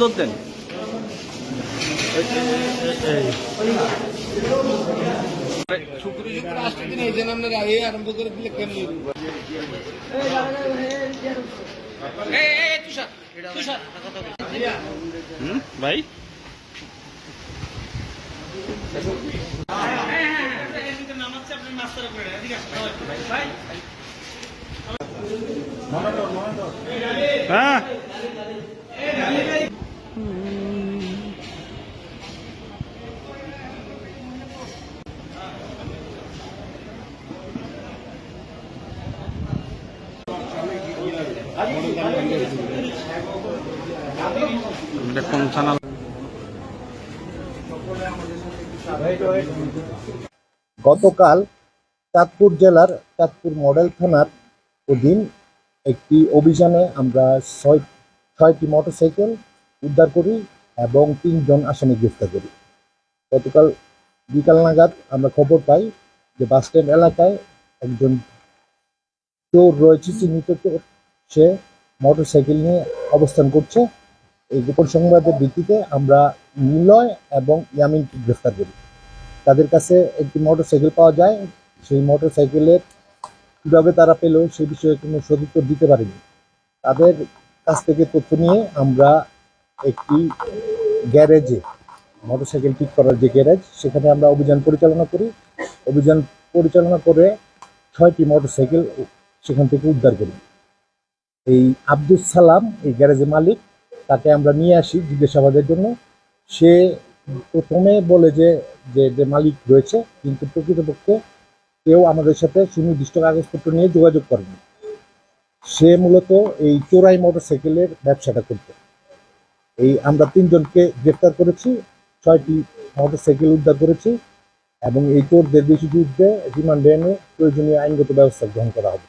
ধরতেন শুক্র শুক্র ভাই হ্যাঁ দেখুন গতকাল চাঁদপুর জেলার চাঁদপুর মডেল থানার অধীন একটি অভিযানে আমরা ছয় ছয়টি মোটরসাইকেল উদ্ধার করি এবং তিনজন আসামি গ্রেফতার করি। গতকাল বিকাল নাগাদ আমরা খবর পাই যে বাসস্ট্যান্ড এলাকায় একজন চোর রয়েছে চিহ্নিত চোর। সে মোটরসাইকেল নিয়ে অবস্থান করছে। এই গোপন সংবাদের ভিত্তিতে আমরা নিলয় এবং ইয়ামিনকে গ্রেফতার করি। তাদের কাছে একটি মোটরসাইকেল পাওয়া যায়। সেই মোটরসাইকেলের কীভাবে তারা পেল সে বিষয়ে কোনো সদুত্তর দিতে পারেনি। তাদের কাছ থেকে তথ্য নিয়ে আমরা একটি গ্যারেজে মোটরসাইকেল ঠিক করার যে গ্যারেজ, সেখানে আমরা অভিযান পরিচালনা করি। অভিযান পরিচালনা করে ছয়টি মোটরসাইকেল সেখান থেকে উদ্ধার করি। এই আব্দুল সালাম, এই গ্যারেজের মালিক, তাকে আমরা নিয়ে আসি জিজ্ঞাসাবাদের জন্য। সে প্রথমে বলে যে যে মালিক রয়েছে, কিন্তু প্রকৃতপক্ষে কেউ আমাদের সাথে সুনির্দিষ্ট কাগজপত্র নিয়ে যোগাযোগ করেনি। সে মূলত এই চোরাই মোটরসাইকেলের ব্যবসাটা করত। এই আমরা তিনজনকে গ্রেফতার করেছি, ছয়টি মোটরসাইকেল উদ্ধার করেছি, এবং এই চোরদের বেশি বিরুদ্ধে রিমান্ডে এনে প্রয়োজনীয় আইনগত ব্যবস্থা গ্রহণ করা হবে।